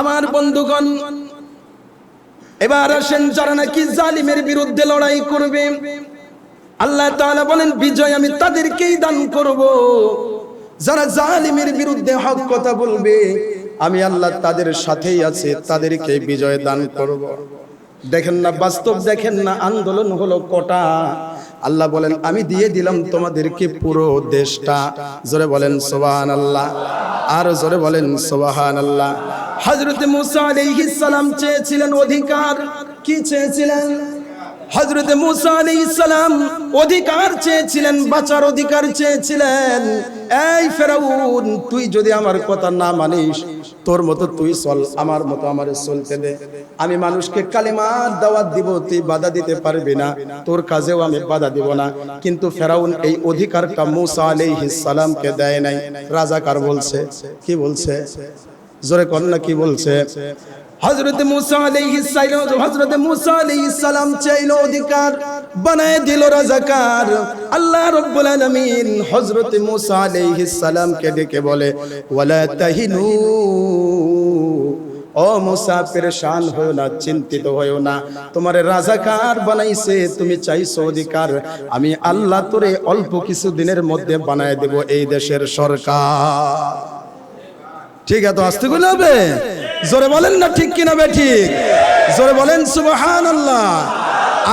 আমার বন্ধুগণ, এবার আসেন যারা নাকি জালিমের বিরুদ্ধে লড়াই করবে। আল্লাহ তাআলা বলেন, বিজয় আমি তাদেরকেই দান করব। যারা জালিমের বিরুদ্ধে হক কথা বলবে, আমি আল্লাহ তাদের সাথেই আছে, তাদেরকে বিজয় দান করব। দেখেন না, বাস্তব দেখেন না, আন্দোলন হলো কটা? আল্লাহ বলেন, আমি দিয়ে দিলাম তোমাদেরকে পুরো দেশটা। জোরে বলেন সোবাহান আল্লাহ আর জোরে বলেন সোবাহান আল্লাহ হজরত মুসা আলাইহিস সালাম চেয়েছিলেন অধিকার। কি চেয়েছিলেন? হজরত মুসা আলাইহিস সালাম অধিকার চেয়েছিলেন, বাঁচার অধিকার চেয়েছিলেন। এই ফেরাউন, তুই যদি আমার কথা না মানিস, তোর মতো তুই চল, আমার মতো আমারে চলতে দে। আমি মানুষকে কালিমার দাওয়াত দিব, তুই বাধা দিতে পারবি না, তোর কাজেও আমি বাধা দিব না। কিন্তু ফেরাউন এই অধিকারটা মুসা আলাইহিস সালামকে দেয় নাই। রাজাকার বলছে, কি বলছে? জোরে না, কি বলছে? হযরত মুসা হযরত মুসা সালাম চাইলো অধিকার, বানায় দিল রাজাকার। আল্লাহ রাব্বুল আলামিন হযরত মুসা আলাইহিস সালামকে ডেকে বলে, ওয়ালা তাহিনু, ও মুসা, পেরেশান হয়েও না, চিন্তিত হয়েও না। তোমার রাজাকার বানাইছে, তুমি চাইছো অধিকার। আমি আল্লাহ তোরে অল্প কিছু দিনের মধ্যে বানায় দেব এই দেশের সরকার। ঠিক আছে, আসতে হবে? জোরে বলেন না ঠিক কিনা বে ঠিক? জোরে বলেন সুবাহান আল্লাহ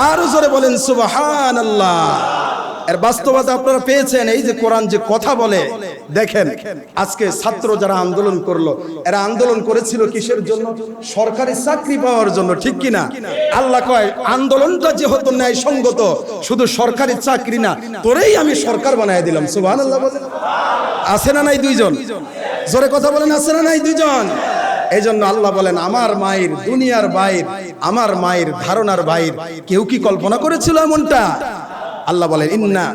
আর জোরে বলেন সুবাহান আল্লাহ এর বাস্তবতা আপনারা পেয়েছেন, এই যে কোরআন যে কথা বলে, দেখেন, আজকে ছাত্র যারা আন্দোলন করল, এরা আন্দোলন করেছিল কিসের জন্য? সরকারি চাকরি পাওয়ার জন্য, ঠিক কিনা? আল্লাহ কয়, আন্দোলনটা যে হতো ন্যায় সঙ্গত শুধু সরকারি চাকরি না, তোরেই আমি সরকার বানায় দিলাম আল্লাহ আছে না নাই দুইজন? জোরে কথা বলেন, আছে না নাই দুইজন? এই জন্য আল্লাহ বলেন, আমার মায়ের দুনিয়ার বাইর, আমার মায়ের ধারণার বাইর কেউ কি কল্পনা করেছিল এমনটা? আল্লাহ বলেন, ইন্না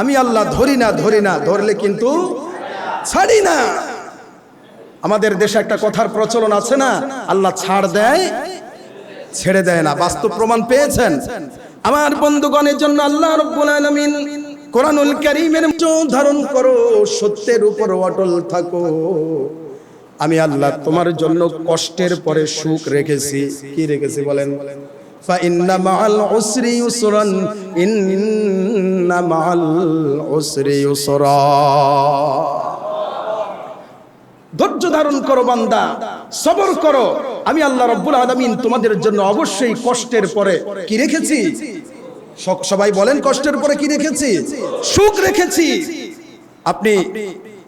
আমি আল্লাহ ধরি না ধরি না, ধরলে কিন্তু ছাড়ি না। আমাদের দেশে একটা কথার প্রচলন আছে না, আল্লাহ ছাড় দেয়, ছেড়ে দেয় না। বাস্তব প্রমাণ পেয়েছেন। আমার বন্ধুগণের জন্য আল্লাহ রব্বুল আলামিন কোরআনুল করিমের ধারণ করো, সত্যের উপর অটল থাকো। আমি আল্লাহ তোমার জন্য কষ্টের পরে সুখ রেখেছি। কি রেখেছি বলেন? ধৈর্য ধারণ করো বান্দা, সবর করো। আমি আল্লাহ রব্বুল আদামিন তোমাদের জন্য অবশ্যই কষ্টের পরে কি রেখেছি? সবাই বলেন কষ্টের পরে কি রেখেছি? সুখ রেখেছি। আপনি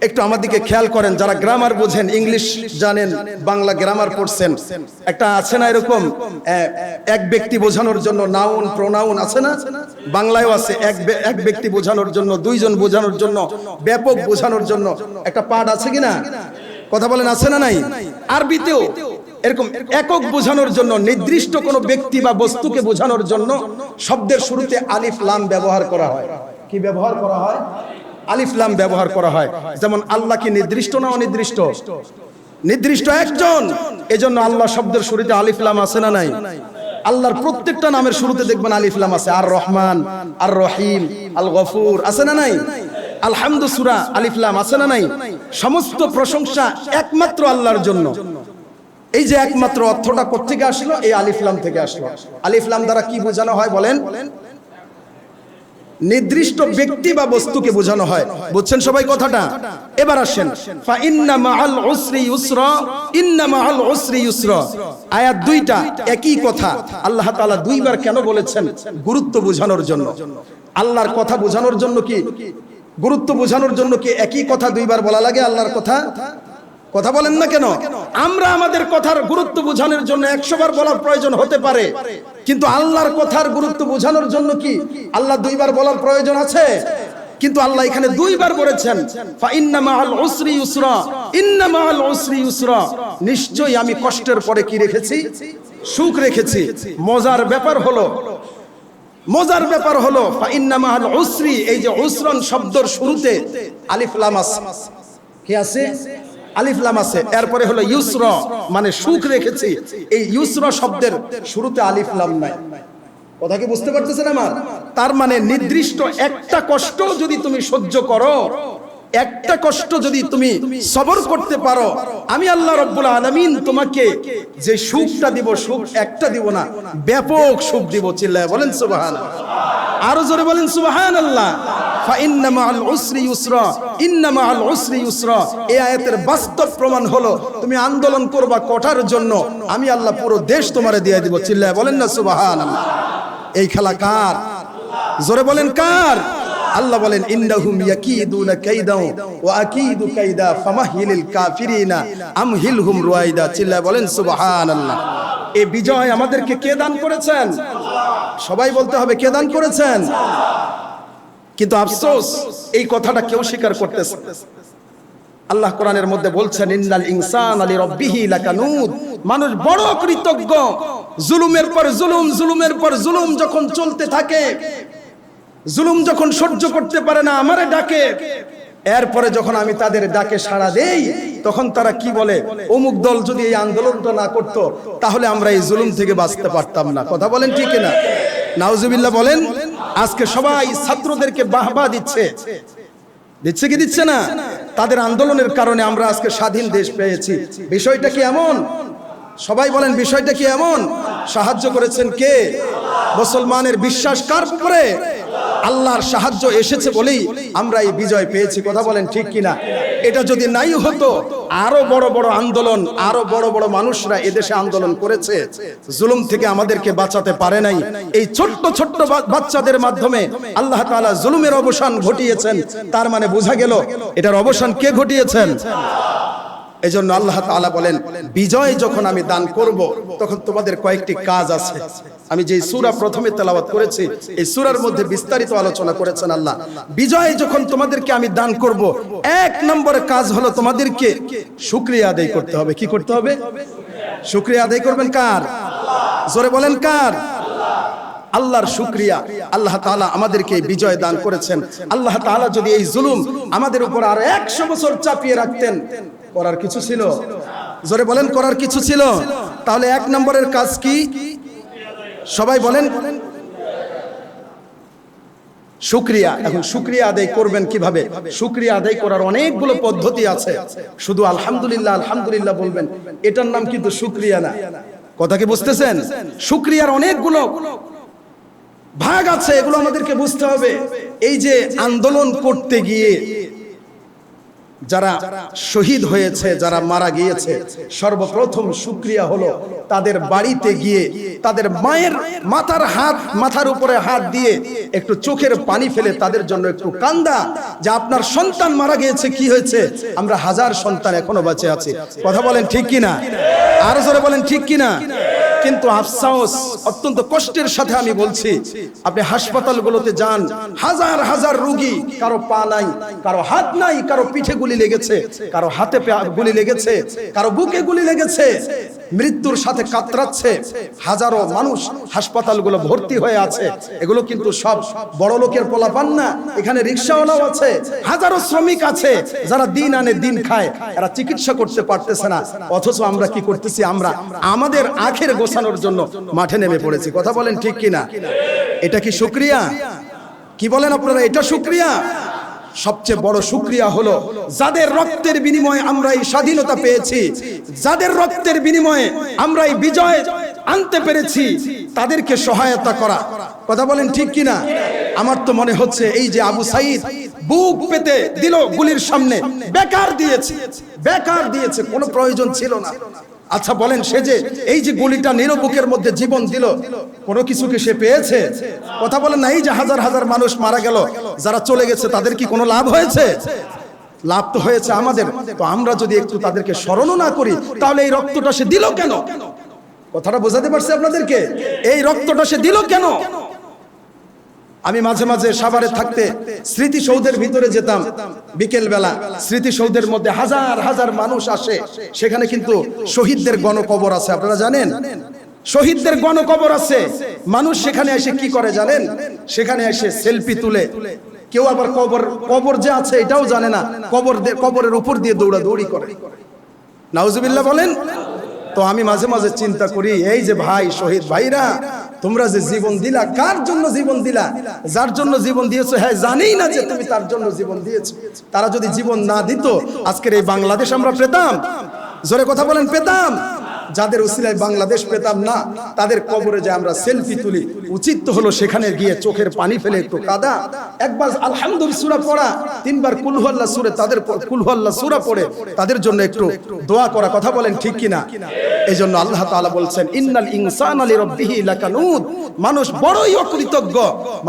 একটু আমার দিকে খেয়াল করেন, যারা গ্রামার বোঝেন ইংলিশ জানেন, বাংলা গ্রামার পড়ছেন। একটা আছে না এরকম? এক ব্যক্তি বোঝানোর জন্য নাউন প্রোনাউন আছে না? বাংলায়ও আছে, এক এক ব্যক্তি বোঝানোর জন্য, দুইজন বোঝানোর জন্য, ব্যাপক বোঝানোর জন্য একটা পাঠ আছে কিনা? কথা বলেন, আছে না নাই? আরবিতেও। এরকম একক বোঝানোর জন্য, নির্দিষ্ট কোনো ব্যক্তি বা বস্তুকে বোঝানোর জন্য শব্দের শুরুতে আলিফ, লাম ব্যবহার করা হয়। কি ব্যবহার করা হয়? আলিফ, লাম ব্যবহার করা হয়। যেমন আল্লাহ কি নির্দিষ্ট না অনির্দিষ্ট? নির্দিষ্ট একজন। এজন্য আল্লাহ শব্দের শুরুতে আলিফ, লাম আছে না নাই? আল্লাহর প্রত্যেকটা নামের শুরুতে দেখবেন আলিফ, লাম আছে। আর রহমান, আর রহিম, আল গফুর আছে না নাই? আলহামদু সুরা আলিফ, লাম আছে না নাই? সমস্ত প্রশংসা একমাত্র আল্লাহর জন্য। এই যে একমাত্র অর্থটা কোথেকে আসলো? এই আলিফলাম থেকে আসলো। আলিফলাম দ্বারা কি বোঝানো হয় বলেন? নির্দিষ্ট ব্যক্তি বা বস্তুকে বোঝানো হয়। বুঝছেন সবাই কথাটা? এবার আসেন। আয়াত দুইটা একই কথা। আল্লাহ তাআলা দুইবার কেন বলেছেন গুরুত্ব বোঝানোর জন্য? আল্লাহর কথা বোঝানোর জন্য কি? গুরুত্ব বোঝানোর জন্য কি একই কথা দুইবার বলা লাগে আল্লাহর কথা? কথা বলেন না কেন? আমরা আমাদের কথার গুরুত্ব বোঝানোর জন্য একশো বার বলার প্রয়োজন হতে পারে। কিন্তু আল্লাহর কথার গুরুত্ব বোঝানোর জন্য কি? আল্লাহ দুইবার বলার প্রয়োজন আছে? কিন্তু আল্লাহ এখানে দুইবার বলেছেন নিশ্চয়ই আমি কষ্টের পরে কি রেখেছি? সুখ রেখেছি। মজার ব্যাপার হলো, মজার ব্যাপার হলো এই যে শব্দর শুরুতে আলিফ কি আছে? আলিফ লাম আছে, এরপরে হলো ইউসর মানে সুখ রেখেছি। এই ইউসর শব্দের শুরুতে আলিফ লাম নাই। কথা কি বুঝতে পারতেছেন আমার? তার মানে নির্দিষ্ট একটা কষ্ট যদি তুমি সহ্য করো, একটা কষ্ট যদি তুমি সবর করতে পারো, আমি আল্লাহ রব্বুল আলামিন তোমাকে যে সুখটা দিব, সুখ একটা দিব না, ব্যাপক সুখ দিব, চিল্লায় বলেন সুবহান আরও জোরে বলেন সুবহান আল্লাহ আয়াতের বাস্তব প্রমাণ হলো, তুমি আন্দোলন করবা জন্য? আমি আল্লাহ পুরো দেশ তোমারে দিয়ে দিব। চিল্লায় বলেন না সুবহান এই খেলা কার? জোরে বলেন, কার? আল্লাহ বলেন, ইন্নাহুম কাইদা রুয়াইদা। বলেন, সুবহানাল্লাহ। এই বিজয় আমাদেরকে কে দান করেছেন? সবাই বলতে হবে, কে দান করেছেন? কিন্তু আফসোস, এই কথাটা কেউ স্বীকার করতেছে আল্লাহ কোরআনের মধ্যে বলছেন, ইন্নাল ইনসান আলী রব্বিহি লাকানুদ। মানুষ বড় কৃতজ্ঞ। জুলুমের পর জুলুম, জুলুমের পর জুলুম যখন চলতে থাকে, জুলুম যখন সহ্য করতে পারে না, আমারে ডাকে। এরপরে যখন আমি তাদের ডাকে সাড়া দেই, তখন তারা কি বলে? অমুক দল যদি এই আন্দোলনটা না করতো, তাহলে আমরা এই জুলুম থেকে বাঁচতে পারতাম না। কথা বলেন ঠিক না নাউজুবিল্লাহ বলেন আজকে সবাই ছাত্রদেরকে বাহবা দিচ্ছে। দিচ্ছে কি দিচ্ছে না? তাদের আন্দোলনের কারণে আমরা আজকে স্বাধীন দেশ পেয়েছি। বিষয়টা কি এমন? সবাই বলেন, বিষয়টা কি এমন? সাহায্য করেছেন কে? মুসলমানের বিশ্বাস কার উপরে? আল্লাহর সাহায্য এসেছে বলেই আমরা এই বিজয় পেয়েছি। কথা বলেন ঠিক কিনা? এটা যদি নাই হতো আরও বড় বড় আন্দোলন, আরও বড় বড় মানুষরা এদেশে আন্দোলন করেছে। জুলুম থেকে আমাদেরকে বাঁচাতে পারে নাই। এই ছোট্ট ছোট্ট বাচ্চাদের মাধ্যমে আল্লাহ তাআলা জুলুমের অবসান ঘটিয়েছেন। তার মানে বোঝা গেল, এটার অবসান কে ঘটিয়েছেন? এজন্য আল্লাহ তাআলা বলেন, বিজয় যখন আমি দান করব, তখন তোমাদের কয়েকটি কাজ আছে। আমি যে সূরা প্রথমে তেলাওয়াত করেছি, এই সূরার মধ্যে বিস্তারিত আলোচনা করেছেন আল্লাহ। বিজয় যখন তোমাদেরকে আমি দান করব, এক নম্বরে কাজ হলো তোমাদেরকে শুকরিয়া আদায় করতে হবে। কি করতে হবে? শুকরিয়া আদায় করবেন কার? জোরে বলেন কার? আল্লাহর শুক্রিয়া। আল্লাহ তাআলা আমাদেরকে বিজয় দান করেছেন। আল্লাহ তাআলা যদি এই জুলুম আমাদের উপর আর একশো বছর চাপিয়ে রাখতেন করার কিছু ছিল? জোরে বলেন, করার কিছু ছিল? তাহলে এক নম্বরের কাজ কি? সবাই বলেন। শুক্রিয়া। এখন শুক্রিয়া আদায় করবেন কীভাবে? শুক্রিয়া আদায় করার অনেকগুলো পদ্ধতি আছে। শুধু আলহামদুলিল্লাহ আলহামদুলিল্লাহ বলবেন। এটার নাম কিন্তু শুক্রিয়া না। কথা কি বুঝতেছেন? শুক্রিয়ার অনেকগুলো ভাগ আছে, এগুলো আমাদেরকে বুঝতে হবে। এই যে আন্দোলন করতে গিয়ে যারা শহীদ হয়েছে, যারা মারা গিয়েছে, সর্বপ্রথম শুক্রিয়া হলো তাদের বাড়িতে গিয়ে তাদের মায়ের মাথার হাত, মাথার উপরে হাত দিয়ে একটু চোখের পানি ফেলে তাদের জন্য একটু কান্দা যে আপনার সন্তান মারা গিয়েছে, কি হয়েছে? আমরা হাজার সন্তান এখনও বেঁচে আছি। কথা বলেন ঠিক কিনা? আরও জোরে বলেন ঠিক কিনা? কিন্তু আফসাওস অত্যন্ত কষ্টের সাথে আমি বলছি, আপনি হাসপাতালগুলোতে যান, হাজার হাজার রোগী, কারও পা নাই, কারও হাত নাই, কারও পিঠে গুলি লেগেছে, কারও হাতে গুলি লেগেছে, কারও বুকে গুলি লেগেছে মৃত্যুর সাথে কাতরাচ্ছে হাজারো মানুষ হাসপাতালগুলো ভর্তি হয়ে আছে। এগুলো কিন্তু সব বড় লোকের পোলাপান না। এখানে রিক্সাওয়ালাও আছে, হাজারো শ্রমিক আছে যারা দিন আনে দিন খায়। এরা চিকিৎসা করতে পারতেছে না। অথচ আমরা কি করতেছি? আমরা আমাদের আখের গোছানোর জন্য মাঠে নেমে পড়েছি। কথা বলেন ঠিক কিনা? এটা কি শুক্রিয়া কি বলেন আপনারা? এটা শুক্রিয়া সবচেয়ে বড় শুক্রিয়া হলো যাদের রক্তের বিনিময়ে আমরা এই স্বাধীনতা পেয়েছি যাদের রক্তের বিনিময়ে আমরা এই বিজয় আনতে পেরেছি তাদেরকে সহায়তা করা। কথা বলেন ঠিক কিনা? আমার তো মনে হচ্ছে এই যে আবু সাইদ বুক পেতে দিল গুলির সামনে। বেকার দিয়েছে বেকার দিয়েছে কোনো প্রয়োজন ছিল না। আচ্ছা বলেন, সে যে এই যে গুলিটা নিরবুকের মধ্যে জীবন দিল, কোনো কিছু কি সে পেয়েছে? কথা বলেন না, এই যে হাজার হাজার মানুষ মারা গেল, যারা চলে গেছে, তাদের কি কোনো লাভ হয়েছে? লাভ তো হয়েছে আমাদের, তো আমরা যদি একটু তাদেরকে স্মরণও না করি, তাহলে এই রক্তটা সে দিল কেন? কথাটা বোঝাতে পারছি আপনাদেরকে? এই রক্তটা সে দিল কেন? আমি মাঝে মাঝে সাভারে থাকতে স্মৃতিসৌধের ভিতরে যেতাম। বিকেল বেলা স্মৃতিসৌধের মধ্যে হাজার হাজার মানুষ আসে। সেখানে কিন্তু শহীদদের গণকবর আছে, আপনারা জানেন? শহীদদের গণকবর আছে। মানুষ সেখানে এসে কি করে জানেন? সেখানে এসে সেলফি তুলে। কেউ আবার কবর কবর যে আছে এটাও জানে না। কবর কবরের উপর দিয়ে দৌড়া দৌড়ি করে। নাউজুবিল্লাহ বলেন? তো আমি মাঝে মাঝে চিন্তা করি, এই যে ভাই, শহীদ ভাইরা তোমরা যে জীবন দিলা, কার জন্য জীবন দিলা? যার জন্য জীবন দিয়েছ? হ্যাঁ জানেই না যে তুমি তার জন্য জীবন দিয়েছ। তারা যদি জীবন না দিত, আজকের এই বাংলাদেশ আমরা পেতাম। জোরে কথা বলেন, পেতাম। যাদের উসিলায় বাংলাদেশ পেতাম না, তাদের কবরে যে আমরা সেলফি তুলি, উচিত তো হলো সেখানে গিয়ে চোখের পানি ফেলে একটু কাদা। একবার আলহামদুলিল্লাহ সূরা পড়া, তিনবার কুলহল্লা সুরে, তাদের কুলহল্লা সূরা পড়ে, তাদের জন্য একটু দোয়া করা। কথা বলেন ঠিক কিনা? এই জন্য আল্লাহ তাআলা বলছেন, ইন্নাল ইনসানা লিরাব্বিহি লাকানুদ। মানুষ বড়ই অকৃতজ্ঞ,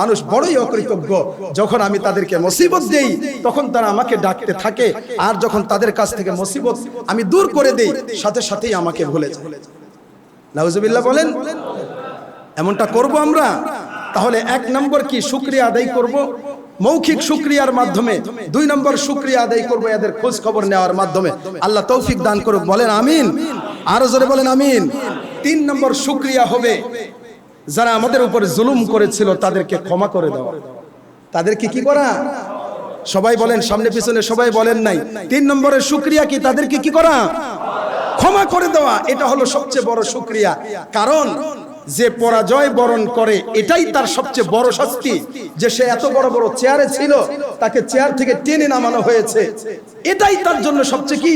মানুষ বড়ই অকৃতজ্ঞ। যখন আমি তাদেরকে মুসিবত দেই, তখন তারা আমাকে ডাকতে থাকে, আর যখন তাদের কাছ থেকে মুসিবত আমি দূর করে দেই, সাথে সাথেই আমাকে ভুলে যায়। নাউজুবিল্লাহ বলেন, এমনটা করব আমরা? তাহলে এক নম্বর কি, শুক্রিয়া আদায় করব? মৌখিক শুক্রিয়ার মাধ্যমে দুই নম্বর শুক্রিয়া আদায় করব, এদের খোঁজ খবর নেওয়ার মাধ্যমে। আল্লাহ তৌফিক দান করুক, বলেন আমিন। আরও জোরে বলেন আমিন। তিন নম্বর শুক্রিয়া হবে, যারা আমাদের উপর জুলুম করেছিল, তাদেরকে ক্ষমা করে দেওয়া। তাদেরকে কি করা? সবাই বলেন, সামনে পিছনে সবাই বলেন নাই। তিন নম্বরের শুক্রিয়া কি, তাদেরকে কি করা? ক্ষমা করে দেওয়া, এটা হলো সবচেয়ে বড় শুক্রিয়া। কারণ যে পরাজয় বরণ করে, এটাই তার সবচেয়ে বড় শাস্তি। যে সে এত বড় বড় চেয়ারে ছিল, তাকে চেয়ার থেকে টেনে নামানো হয়েছে। এটাই তার জন্য সবচেয়ে কি?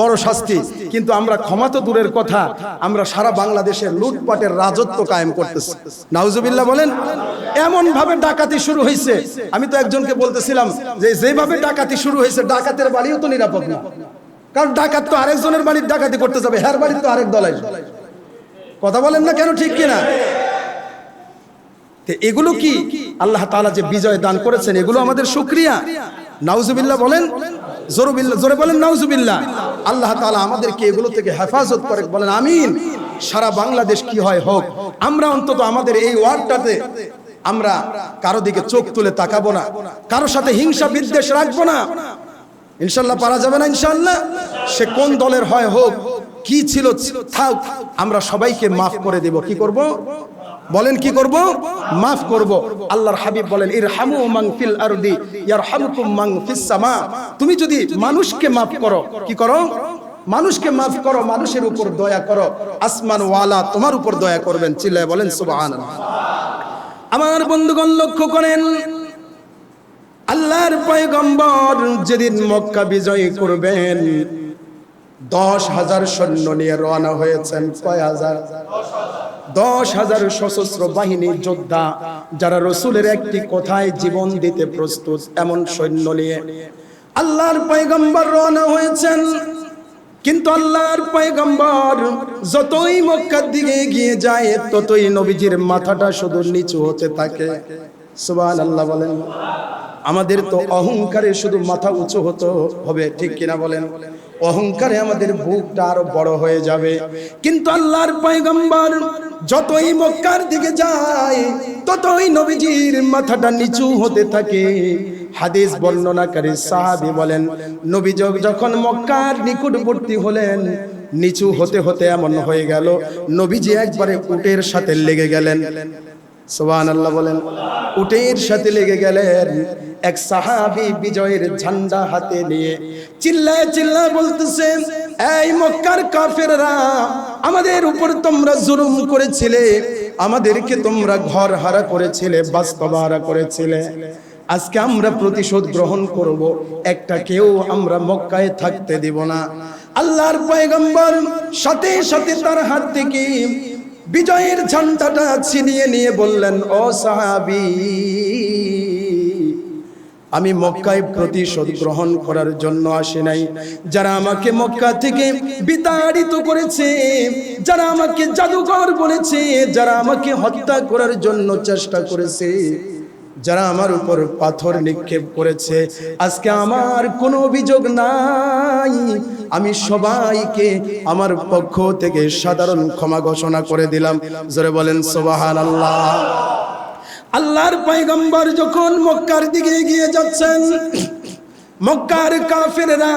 বড় শাস্তি। কিন্তু আমরা ক্ষমা তো দূরের কথা, আমরা সারা বাংলাদেশের লুটপাটের রাজত্ব কায়েম করতেছি। নাউজুবিল্লাহ বলেন এমন ভাবে ডাকাতি শুরু হয়েছে আমি তো একজনকে বলতেছিলাম যে যেভাবে ডাকাতি শুরু হয়েছে ডাকাতের বাড়িও তো নিরাপদ না। কারণ ডাকাত তো আরেকজনের বাড়ির ডাকাতি করতে যাবে হ্যার বাড়ির তো আরেক দল আসবে কথা বলেন না কেন ঠিক কিনা? এগুলো কি? আল্লাহ তাআলা যে বিজয় দান করেছেন, এগুলো আমাদের শুকরিয়া। নাউজুবিল্লাহ বলেন, জোরবিল্লাহ, জোরে বলেন, নাউজুবিল্লাহ। আল্লাহ তাআলা আমাদেরকে এগুলো থেকে হেফাজত করে, বলেন, আমিন। সারা বাংলাদেশ কি হয় হোক, আমরা অন্তত আমাদের এই ওয়ার্ডটাতে আমরা কারও দিকে চোখ তুলে তাকাবো না, কারও সাথে হিংসা বিদ্বেষ রাখব না। ইনশাল্লাহ পারা যাবে না, ইনশাল্লাহ। সে কোন দলের হয় হোক কি ছিল, থাক, আমরা সবাইকে মাফ করে দেব, কি করব? বলেন কি করব? মাফ করব। আল্লাহর হাবিব বলেন, ইরহামু মান ফিল আরদি, ইয়ারহামুকুম মান ফিস তুমি যদি মানুষকে মাফ করো, কি করো? মানুষকে মাফ করো, মানুষের উপর দয়া করো। আসমান ওয়ালা তোমার উপর দয়া করবেন, চিল্লায় বলেন, সুবহানাল্লাহ। আমার বন্ধুগণ, লক্ষ্য করেন, আল্লাহর পয়গম্বর যেদিন মক্কা বিজয় করবেন দশ হাজার সৈন্য নিয়ে রওনা হয়েছেন কয় হাজার? দশ হাজার সশস্ত্র বাহিনীর যোদ্ধা যারা রসুলের একটি কথায় জীবন দিতে প্রস্তুত, এমন সৈন্য নিয়ে। আল্লাহর পয়গম্বর রওনা হয়েছেন। কিন্তু আল্লাহর পয়গম্বর যতই মক্কার দিকে এগিয়ে যায়, ততই নবীজির মাথাটা শুধু নিচু হতে থাকে। সুবহান আল্লাহ বলেন। আমাদের তো অহংকারে শুধু মাথা উঁচু হতে হবে, ঠিক কিনা বলেন? অহংকারে আমাদের বুকটা আরও বড় হয়ে যাবে। কিন্তু আল্লাহর পয়গম্বর যতই মক্কার দিকে যায়, ততই নবীজির মাথাটা নিচু হতে থাকে। হাদিস বর্ণনাকারী সাহাবী বলেন, নবী যখন মক্কার নিকটবর্তী হলেন, নিচু হতে হতে এমন হয়ে গেল। নবীজি একবারে উটের সাথে লেগে গেলেন। সোহান আল্লাহ বলেন, উটের সাথে লেগে গেলেন এক সাহাবি বিজয়ের ঝান্ডা হাতে নিয়ে। চিল্লায় চিল্লায় বলতেছে এই মক্কার কাফেররা, আমাদের উপর তোমরা জুলুম করেছিলে, আমাদেরকে তোমরা ঘর হারা করেছিলে বাস্তব হারা করেছিলে। আজকে আমরা প্রতিশোধ গ্রহণ করব, একটা কেউ আমরা মক্কায় থাকতে দিব না। আল্লাহর পয়গম্বর সাথে সাথে তার হাত থেকে বিজয়ের ঝান্ডাটা ছিনিয়ে নিয়ে বললেন, ও সাহাবি, আমি মক্কায় প্রতিশোধ গ্রহণ করার জন্য আসি নাই। যারা আমাকে মক্কা থেকে বিতাড়িত করেছে, যারা আমাকে জাদুঘর বলেছে, যারা আমাকে হত্যা করার জন্য চেষ্টা করেছে যারা আমার উপর পাথর নিক্ষেপ করেছে, আজকে আমার কোনো অভিযোগ নাই। আমি সবাইকে আমার পক্ষ থেকে সাধারণ ক্ষমা ঘোষণা করে দিলাম। জোরে বলেন সোবাহান আল্লাহ আল্লাহর পয়গম্বর যখন মক্কার দিকে এগিয়ে যাচ্ছেন, মক্কার কাফেররা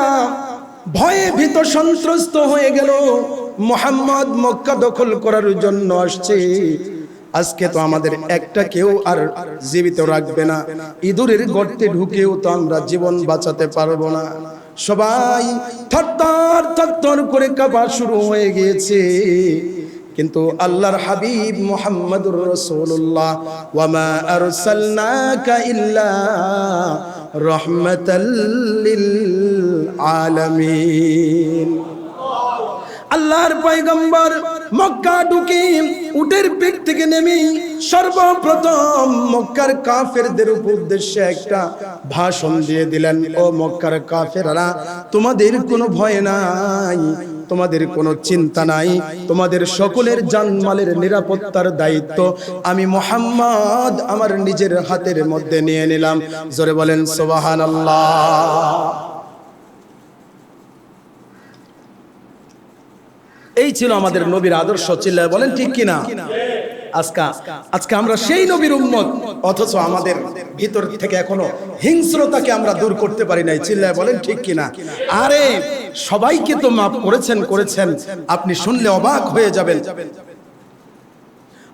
ভয়ে ভীত সন্ত্রস্ত হয়ে গেল। মোহাম্মদ মক্কা দখল করার জন্য আসছে। আজকে তো আমাদের একটা কেউ আর জীবিত রাখবে না। ইঁদুরের গর্তে ঢুকেও তো আমরা জীবন বাঁচাতে পারব না। সবাই থরথর থরথর করে কাঁপা শুরু হয়ে গিয়েছে। কিন্তু আল্লাহর হাবিব মুহাম্মদুর রাসূলুল্লাহ, ওয়ামা আরসালনাকা ইল্লা রাহমাতাল লিল আলামিন। আল্লাহর পয়গম্বর মক্কা ঢুকে, উটের পিঠ থেকে নেমে, সর্বপ্রথম মক্কার কাফেরদের উদ্দেশ্যে একটা ভাষণ দিয়ে দিলেন, ও মক্কার কাফেররা, তোমাদের কোনো ভয় নাই, তোমাদের কোনো চিন্তা নাই, তোমাদের সকলের জানমালের নিরাপত্তার দায়িত্ব আমি মোহাম্মদ আমার নিজের হাতের মধ্যে নিয়ে নিলাম। জোরে বলেন সোবাহান আল্লাহ এই ছিল আমাদের নবীর আদর্শ চিল্লায় বলেন ঠিক কিনা? আজকে আজকে আমরা সেই নবীর উম্মত, অথচ আমাদের ভিতর থেকে এখনও হিংস্রতাকে আমরা দূর করতে পারি নাই, চিল্লায় বলেন ঠিক কিনা? আরে, সবাইকে তো মাফ করেছেন করেছেন। আপনি শুনলে অবাক হয়ে যাবেন।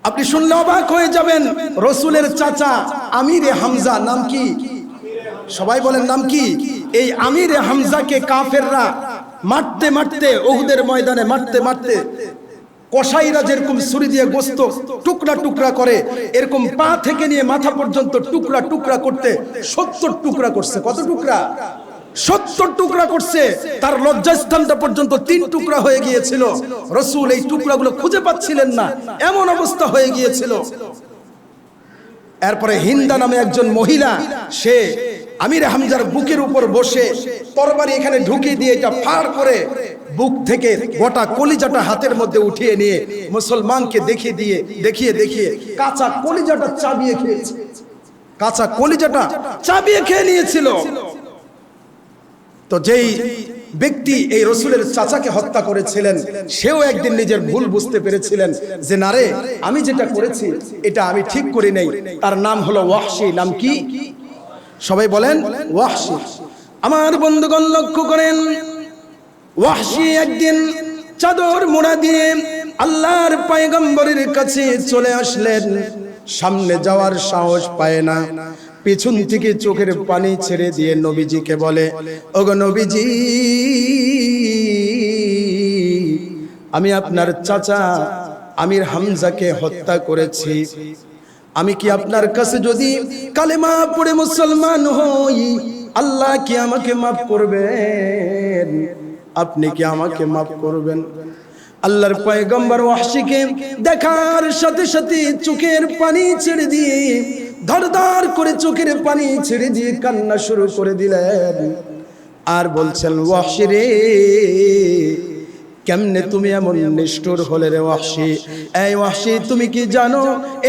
আপনি শুনলে অবাক হয়ে যাবেন, রসুলের চাচা আমিরে হামজা, নাম কি? সবাই বলেন নাম কি? এই আমিরে হামজাকে কাফেররা মারতে মারতে ওহুদের ময়দানে মারতে মারতে কসাইরা যেরকম ছুরি দিয়ে গোস্ত টুকরা টুকরা করে, এরকম পা থেকে নিয়ে মাথা পর্যন্ত টুকরা টুকরা করতে সত্তর টুকরা করছে। কত টুকরা? সত্তর টুকরা করছে। তার লজ্জাস্থানটা পর্যন্ত তিন টুকরা হয়ে গিয়েছিল। রসুল এই টুকরাগুলো খুঁজে পাচ্ছিলেন না। এমন অবস্থা হয়ে গিয়েছিল। এরপরে হিন্দা নামে একজন মহিলা, সে আমির হামজার বুকের উপর বসে তরবারি এখানে ঢুকিয়ে দিয়ে এটা ফাড় করে বুক থেকে গোটা কলিজাটা হাতের মধ্যে উঠিয়ে নিয়ে মুসলমানকে দেখিয়ে দিয়ে, দেখিয়ে দেখিয়ে কাঁচা কলিজাটা চাবিয়ে খেয়েছে। কাঁচা কলিজাটা চাবিয়ে খেয়ে নিয়েছিল। তো যেই ব্যক্তি এই রসুলের চাচাকে হত্যা করেছিলেন, সেও একদিন নিজের ভুল বুঝতে পেরেছিলেন যে, না রে, আমি যেটা করেছি, এটা আমি ঠিক করি নাই। তার নাম হলো ওয়াহশি, নাম কি? সবাই বলেন, ওয়াহশি। আমার বন্ধুগণ লক্ষ্য করেন, ওয়াহশি একদিন চাদর মোড়া দিয়ে আল্লাহর পায়গম্বরের কাছে চলে আসলেন। সামনে যাওয়ার সাহস পায় না। পিছন থেকে চোখের পানি ছেড়ে দিয়ে নবীজিকে বলে, ওগো নবীজি, আমি আপনার চাচা আমির হামজাকে হত্যা করেছি। আমি কি আপনার কাছে যদি কালেমা পড়ে মুসলমান হই? আল্লাহ কি আমাকে মাফ করবেন? আপনি কি আমাকে মাফ করবেন? আল্লাহর পয়গম্বর ওয়াহশিকে দেখার সাথে সাথে চোখের পানি ছেড়ে দিয়ে ধর ধর করে চোখের পানি ছেড়ে দিয়ে কান্না শুরু করে দিলেন। আর বলছেন, ওয়াহশি রে কেমনে তুমি এমন নিষ্ঠুর হলে রে ওয়াহশি? এই ওয়াহশি, তুমি কি জানো?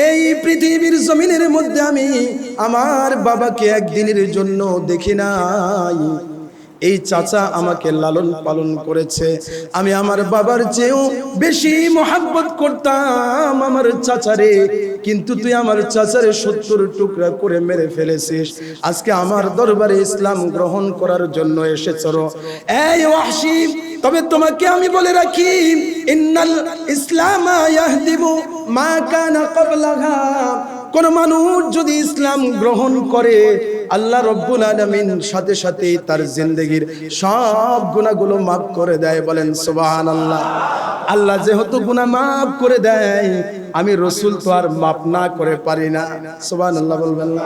এই পৃথিবীর জমিনের মধ্যে আমি আমার বাবাকে একদিনের জন্য দেখি নাই। এই চাচা আমাকে লালন পালন করেছে। আমি আমার বাবার চেয়েও বেশি মোহাব্বত করতাম আমার চাচারে। কিন্তু তুই আমার চাচারে সত্তর টুকরা করে মেরে ফেলেছিস। আজকে আমার দরবারে ইসলাম গ্রহণ করার জন্য এসেছ এই ওয়াসি তবে তোমাকে আমি বলে রাখি, ইন্নাল ইসলাম মা কানা ক্বাবলাহা। কোন মানুষ যদি ইসলাম গ্রহণ করে আল্লাহ রব্বুল আলমিন সাথে সাথে তার জিন্দগির সব গুণাগুলো মাফ করে দেয়, বলেন সুবাহান আল্লাহ আল্লাহ যেহেতু গুণা মাফ করে দেয়, আমি রসুল তো আর মাফ না করে পারি না। সুবাহান আল্লাহ বলবেন না।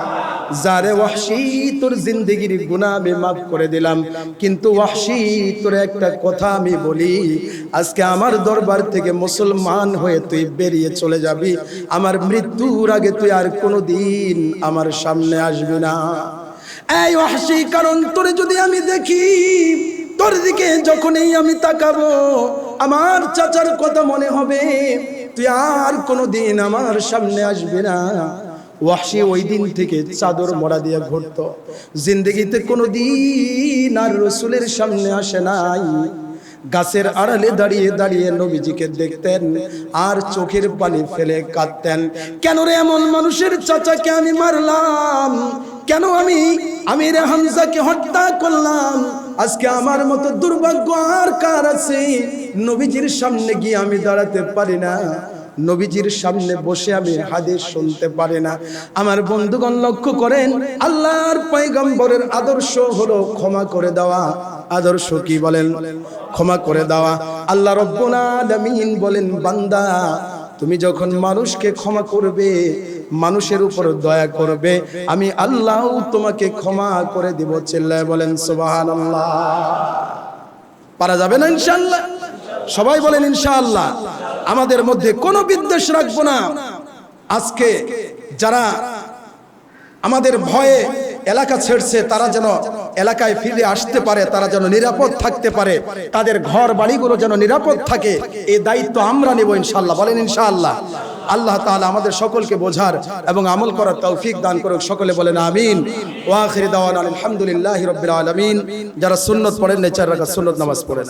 যারে ওয়াহশি তোর জিন্দগির গুণা আমি মাফ করে দিলাম, কিন্তু ওয়াহশি তোর একটা কথা আমি বলি, আজকে আমার দরবার থেকে মুসলমান হয়ে তুই বেরিয়ে চলে যাবি, আমার মৃত্যুর আগে তুই আর কোনো দিন আমার সামনে আসবি না। এই ওয়াহশি, কারণ তোরে যদি আমি দেখি, তোর দিকে যখনই আমি তাকাবো, আমার চাচার কথা মনে হবে, তুই আর কোনো দিন আমার সামনে আসবি না। ওয়াসি ওই দিন থেকে চাদর মরা দিয়ে ঘুরতো। জিন্দগিতে কোনো দিন আর রসুলের সামনে আসে নাই। গাছের আড়ালে দাঁড়িয়ে দাঁড়িয়ে নবীজিকে দেখতেন, আর চোখের পানি ফেলে কাঁদতেন। কেন রে এমন মানুষের চাচাকে আমি মারলাম? কেন আমি? আমির হামজাকে হত্যা করলাম। আজকে আমার মতো দুর্ভাগ্য আর কার আছে? নবীজির সামনে গিয়ে আমি দাঁড়াতে পারি না। নবীজির সামনে বসে আমি হাদিস শুনতে পারি না। আমার বন্ধুগণ লক্ষ্য করেন, আল্লাহর পয়গম্বরের আদর্শ হলো ক্ষমা করে দেওয়া। আদর্শ কি বলেন? ক্ষমা করে দেওয়া। আল্লাহ রব্বুল আলামিন বলেন, বান্দা তুমি যখন মানুষকে ক্ষমা করবে, মানুষের উপর দয়া করবে, আমি আল্লাহ তোমাকে ক্ষমা করে দিব। চিল্লায় বলেন, সুবহানাল্লাহ। পারা যাবে না ইনশাল্লাহ সবাই বলেন, ইনশাআল্লাহ। আমাদের মধ্যে কোনো বিদ্বেষ রাখব না। আজকে যারা আমাদের ভয়ে এলাকা ছেড়ছে, তারা যেন এলাকায় ফিরে আসতে পারে, তারা যেন নিরাপদ থাকতে পারে, তাদের ঘর বাড়িগুলো যেন নিরাপদ থাকে, এই দায়িত্ব আমরা নেব ইনশাল্লাহ বলেন ইনশাআল্লাহ। আল্লাহ তাআলা আমাদের সকলকে বোঝার এবং আমল করার তৌফিক দান করুক, সকলে বলেন আমিন। ওয়া আখিরি দাওয়ানা আলহামদুলিল্লাহি রাব্বিল আলামিন। যারা সুন্নত পড়েন না চার রাকাত সুন্নত নামাজ পড়েন।